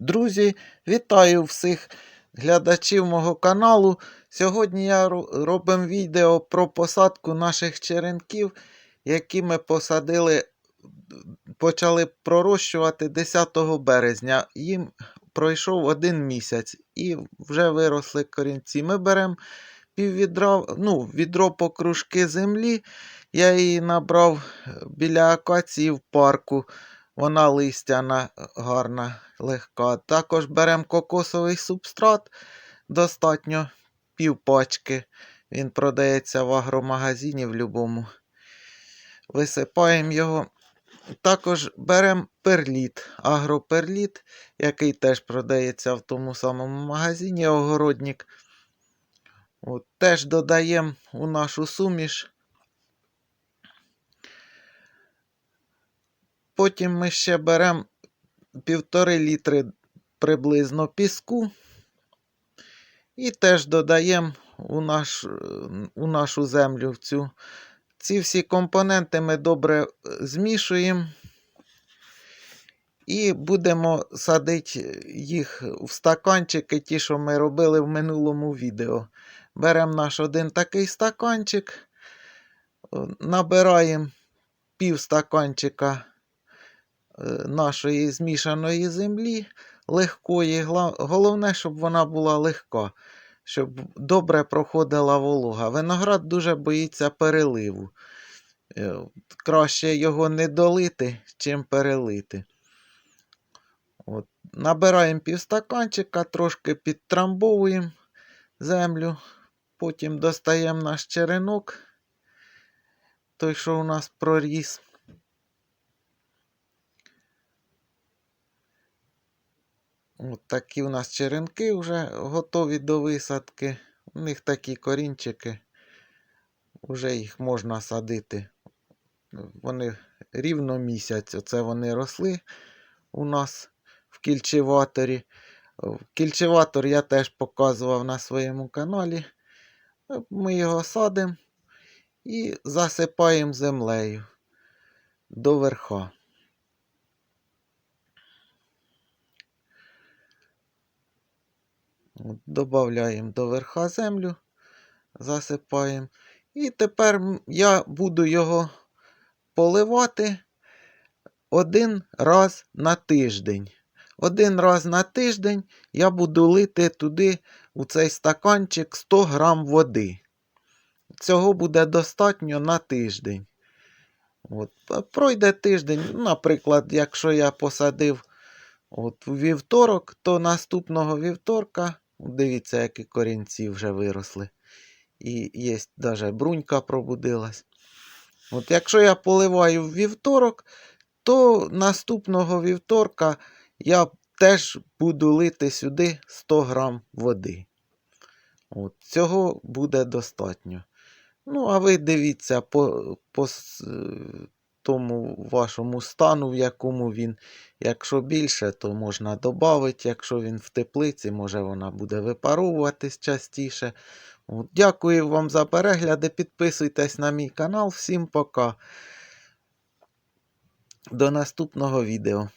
Друзі, вітаю всіх глядачів мого каналу. Сьогодні я робимо відео про посадку наших черенків, які ми посадили, почали пророщувати 10 березня. Їм пройшов один місяць і вже виросли корінці. Ми беремо піввідра, ну, відро по кружки землі. Я її набрав біля акації в парку. Вона листяна, гарна, легка. Також беремо кокосовий субстрат, достатньо пів пачки. Він продається в агромагазині в будь-якому. Висипаємо його. Також беремо перліт, агроперліт, який теж продається в тому самому магазині огородник. От, теж додаємо у нашу суміш. Потім ми ще беремо півтори літри приблизно піску і теж додаємо у, наш, у нашу землю. В цю. Ці всі компоненти ми добре е, змішуємо і будемо садити їх в стаканчики, ті, що ми робили в минулому відео. Беремо наш один такий стаканчик, набираємо пів стаканчика е, нашої змішаної землі легкої. Головне, щоб вона була легка, щоб добре проходила волога. Виноград дуже боїться переливу. Е, Краще його не долити, чим перелити. От. Набираємо півстаканчика, трошки підтрамбовуємо землю, потім достаємо наш черенок, той, що у нас проріс. От такі у нас черенки вже готові до висадки. У них такі корінчики. Вже їх можна садити. Вони рівно місяць. Оце вони росли у нас в кільчеваторі. Кільчеватор я теж показував на своєму каналі. Ми його садимо і засипаємо землею до верха. Додаємо до верха землю, засипаємо. І тепер я буду його поливати один раз на тиждень. Один раз на тиждень я буду лити туди, у цей стаканчик 100 грам води. Цього буде достатньо на тиждень. От. Пройде тиждень, наприклад, якщо я посадив от у вівторок, то наступного вівторка, дивіться, які корінці вже виросли. І є навіть брунька пробудилась. От якщо я поливаю в вівторок, то наступного вівторка я теж буду лити сюди 100 грам води. От, цього буде достатньо. Ну, а ви дивіться по, по тому вашому стану, в якому він. Якщо більше, то можна додати. Якщо він в теплиці, може вона буде випаровуватись частіше. Дякую вам за перегляди. Підписуйтесь на мій канал. Всім пока. До наступного відео.